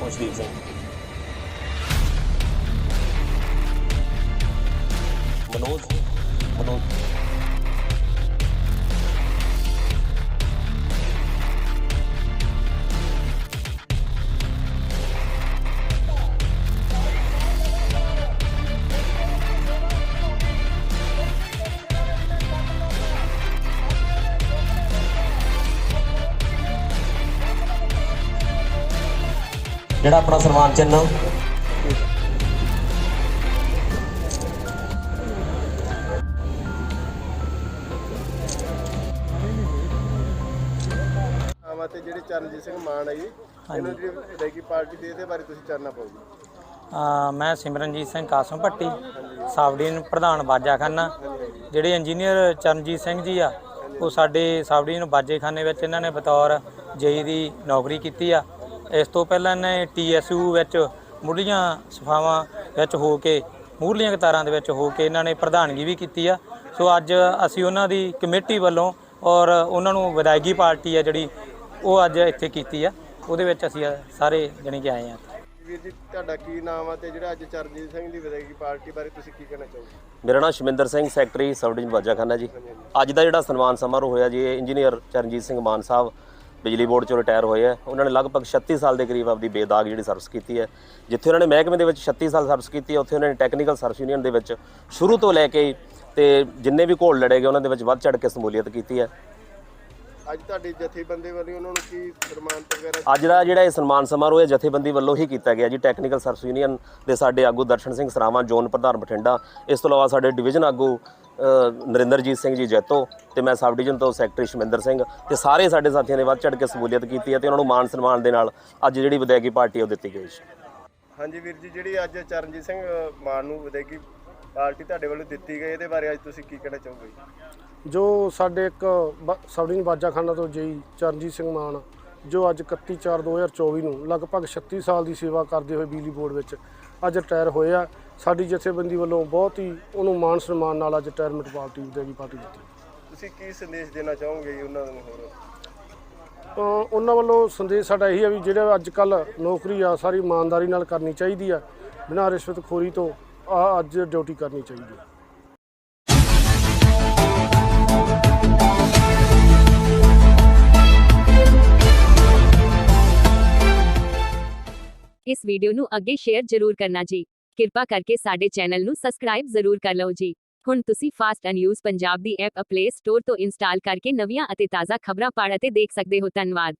What's the example. Manoj ਜਿਹੜਾ ਆਪਣਾ ਸਨਮਾਨ ਚਿੰਨ੍ਹ ਆਵਾਂ ਤੇ ਜਿਹੜੇ ਚਰਨਜੀਤ ਸਿੰਘ ਮਾਨ ਹੈ ਜੀ ਇਹਨਾਂ ਦੀ ਵਿਦਾਇਗੀ ਪਾਰਟੀ ਦੇ ਇਹਦੇ ਬਾਰੇ ਤੁਸੀਂ ਚਾਨਣਾ ਪਾਓ ਜੀ। ਅ, ਮੈਂ ਸਿਮਰਨਜੀਤ ਸਿੰਘ ਕਾਸਮ ਭੱਟੀ ਸਾਬਡੀਨ ਪ੍ਰਧਾਨ ਬਾਜਾਖਾਨਾ ਜਿਹੜੇ ਇੰਜੀਨੀਅਰ ਚਰਨਜੀਤ ਸਿੰਘ ਜੀ ਆ ਉਹ ਸਾਡੇ ਸਾਬਡੀਨ ਬਾਜੇਖਾਨੇ ਵਿੱਚ ਇਹਨਾਂ ਨੇ ਬਤੌਰ ਜੇਈ ਦੀ ਨੌਕਰੀ ਕੀਤੀ ਆ। ਇਸ ਤੋਂ ਪਹਿਲਾਂ ਇਹਨੇ ਟੀਐਸਯੂ ਵਿੱਚ ਮੁੱਢਲੀਆਂ ਸਫਾਵਾਂ ਵਿੱਚ ਹੋ ਕੇ ਮੂਹਰਲੀਆਂ ਕਤਾਰਾਂ ਦੇ ਵਿੱਚ ਹੋ ਕੇ ਇਹਨਾਂ ਨੇ ਪ੍ਰਧਾਨਗੀ ਵੀ ਕੀਤੀ ਆ। ਸੋ ਅੱਜ ਅਸੀਂ ਉਹਨਾਂ ਦੀ ਕਮੇਟੀ ਵੱਲੋਂ ਔਰ ਉਹਨਾਂ ਨੂੰ ਵਿਦਾਇਗੀ ਪਾਰਟੀ ਆ ਜਿਹੜੀ ਉਹ ਅੱਜ ਇੱਥੇ ਕੀਤੀ ਆ। ਉਹਦੇ ਵਿੱਚ ਅਸੀਂ ਸਾਰੇ ਜਣੇ ਕਿ ਆਏ ਆ। ਵੀਰ ਜੀ ਤੁਹਾਡਾ ਕੀ ਨਾਮ ਆ ਤੇ ਜਿਹੜਾ ਅੱਜ ਚਰਨਜੀਤ ਸਿੰਘ ਦੀ ਵਿਦਾਇਗੀ ਪਾਰਟੀ ਬਾਰੇ ਤੁਸੀਂ ਕੀ ਕਹਿਣਾ ਚਾਹੋਗੇ? ਮੇਰਾ ਨਾਮ Shaminder Singh secretary sub division Bajakhana ji. ਅੱਜ ਦਾ ਜਿਹੜਾ ਸਨਮਾਨ ਸਮਾਰੋਹ ਹੋਇਆ ਜੀ ਇਹ ਇੰਜੀਨੀਅਰ ਚਰਨਜੀਤ ਸਿੰਘ ਮਾਨ ਸਾਹਿਬ ਬਿਜਲੀ ਬੋਰਡ ਚੋਂ ਰਿਟਾਇਰ ਹੋਏ ਆ। ਉਹਨਾਂ ਨੇ ਲਗਭਗ 36 ਸਾਲ ਦੇ ਕਰੀਬ ਆਪਦੀ ਬੇਦਾਗ ਜਿਹੜੀ ਸਰਵਿਸ ਕੀਤੀ ਹੈ। ਜਿੱਥੇ ਉਹਨਾਂ ਨੇ ਮਹਿਕਮੇ ਦੇ ਵਿੱਚ 36 ਸਾਲ ਸਰਵਿਸ ਕੀਤੀ ਹੈ ਉੱਥੇ ਉਹਨਾਂ ਨੇ ਟੈਕਨੀਕਲ ਸਰਵਿਸ ਯੂਨੀਅਨ ਦੇ ਵਿੱਚ ਸ਼ੁਰੂ ਤੋਂ ਲੈ ਕੇ ਤੇ ਜਿੰਨੇ ਵੀ ਘੋਲ ਲੜੇ ਗਏ ਉਹਨਾਂ ਦੇ ਵਿੱਚ ਵੱਧ ਚੜ ਕੇ ਸਮੂਲੀਅਤ ਕੀਤੀ ਹੈ। ਅੱਜ ਤੁਹਾਡੀ ਜਥੇਬੰਦੀ ਵੱਲੋਂ ਉਹਨਾਂ ਨੂੰ ਕੀ ਸਨਮਾਨਿਤ ਵਗੈਰਾ ਅੱਜ ਦਾ ਜਿਹੜਾ ਇਹ ਸਨਮਾਨ ਸਮਾਰੋਹ ਹੈ ਜਥੇਬੰਦੀ ਵੱਲੋਂ ਹੀ ਕੀਤਾ ਗਿਆ ਜੀ। ਟੈਕਨੀਕਲ ਸਰਵਿਸ ਯੂਨੀਅਨ ਦੇ ਸਾਡੇ ਆਗੂ ਦਰਸ਼ਨ ਸਿੰਘ ਸਰਾਵਾਂ ਜ਼ੋਨ ਪ੍ਰਧਾਨ ਬਠਿੰਡਾ ਇਸ ਤੋਂ ਇਲਾਵਾ ਸਾਡੇ ਡਿਵੀਜ਼ਨ ਆਗੂ ਨਰਿੰਦਰਜੀਤ ਸਿੰਘ ਜੀ ਜੈਤੋ ਤੇ ਮੈਂ ਸਬ ਡਿਵੀਜ਼ਨ ਤੋਂ ਸੈਕਟਰੀ ਸ਼ਮਿੰਦਰ ਸਿੰਘ ਤੇ ਸਾਰੇ ਸਾਡੇ ਸਾਥੀਆਂ ਨੇ ਵੱਧ ਚੜ ਕੇ ਸਮੂਲੀਅਤ ਕੀਤੀ ਹੈ ਤੇ ਉਹਨਾਂ ਨੂੰ ਮਾਨ ਸਨਮਾਨ ਦੇ ਨਾਲ ਅੱਜ ਜਿਹੜੀ ਵਿਦਾਇਗੀ ਪਾਰਟੀ ਉਹ ਦਿੱਤੀ ਗਈ ਜੀ ਹਾਂਜੀ ਵੀਰ ਜੀ ਜਿਹੜੀ ਅੱਜ ਚਰਨਜੀਤ ਸਿੰਘ ਮਾਨ ਨੂੰ ਵਿਦਾਇਗੀ ਪਾਰਟੀ ਤੁਹਾਡੇ ਵੱਲੋਂ ਦਿੱਤੀ ਗਈ ਇਹਦੇ ਬਾਰੇ ਅੱਜ ਤੁਸੀਂ ਕੀ ਕਹਿਣਾ ਚਾਹੋਗੇ ਜੀ? ਜੋ ਸਾਡੇ ਇੱਕ ਸਬਡਿੰਗ ਬਾਜਾਖਾਨਾ ਤੋਂ ਜਈ ਚਰਨਜੀਤ ਸਿੰਘ ਮਾਨ ਜੋ ਅੱਜ 31/4/2024 ਨੂੰ ਲਗਭਗ 36 ਸਾਲ ਦੀ ਸੇਵਾ ਕਰਦੇ ਹੋਏ ਬਿਜਲੀ ਬੋਰਡ ਵਿੱਚ ਅੱਜ ਰਿਟਾਇਰ ਹੋਏ ਆ ਸਾਡੀ ਜਥੇਬੰਦੀ ਵੱਲੋਂ ਬਹੁਤ ਹੀ ਉਹਨੂੰ ਮਾਨ ਸਨਮਾਨ ਨਾਲ ਅੱਜ ਰਿਟਾਇਰਮੈਂਟ ਪਾਰਟੀ ਦੇਗੀ ਪਾਰਟੀ ਦਿੱਤੀ। ਤੁਸੀਂ ਕੀ ਸੰਦੇਸ਼ ਦੇਣਾ ਚਾਹੋਗੇ ਜੀ ਉਹਨਾਂ ਨੂੰ ਹੋਰ? ਤਾਂ ਉਹਨਾਂ ਵੱਲੋਂ ਸੰਦੇਸ਼ ਸਾਡਾ ਇਹੀ ਆ ਵੀ ਜਿਹੜੇ ਅੱਜ ਕੱਲ ਨੌਕਰੀ ਆ ਸਾਰੀ ਇਮਾਨਦਾਰੀ ਨਾਲ ਕਰਨੀ ਚਾਹੀਦੀ ਆ ਬਿਨਾਂ ਰਿਸ਼ਵਤਖੋਰੀ ਤੋਂ ਆ ਅੱਜ ਡਿਊਟੀ ਕਰਨੀ ਚਾਹੀਦੀ ਆ। ਇਸ ਵੀਡੀਓ ਨੂੰ ਅੱਗੇ ਸ਼ੇਅਰ ਜ਼ਰੂਰ ਕਰਨਾ ਜੀ। ਕਿਰਪਾ ਕਰਕੇ ਸਾਡੇ ਚੈਨਲ ਨੂੰ ਸਬਸਕ੍ਰਾਈਬ ਜ਼ਰੂਰ ਕਰ ਲਓ ਜੀ। ਹੁਣ ਤੁਸੀਂ ਫਾਸਟ ਨਿਊਜ਼ ਪੰਜਾਬ ਦੀ ਐਪ ਪਲੇ ਸਟੋਰ ਤੋਂ ਇੰਸਟਾਲ ਕਰਕੇ ਨਵੀਆਂ ਅਤੇ ਤਾਜ਼ਾ ਖਬਰਾਂ ਪੜ੍ਹ ਅਤੇ ਦੇਖ ਸਕਦੇ ਹੋ। ਧੰਨਵਾਦ।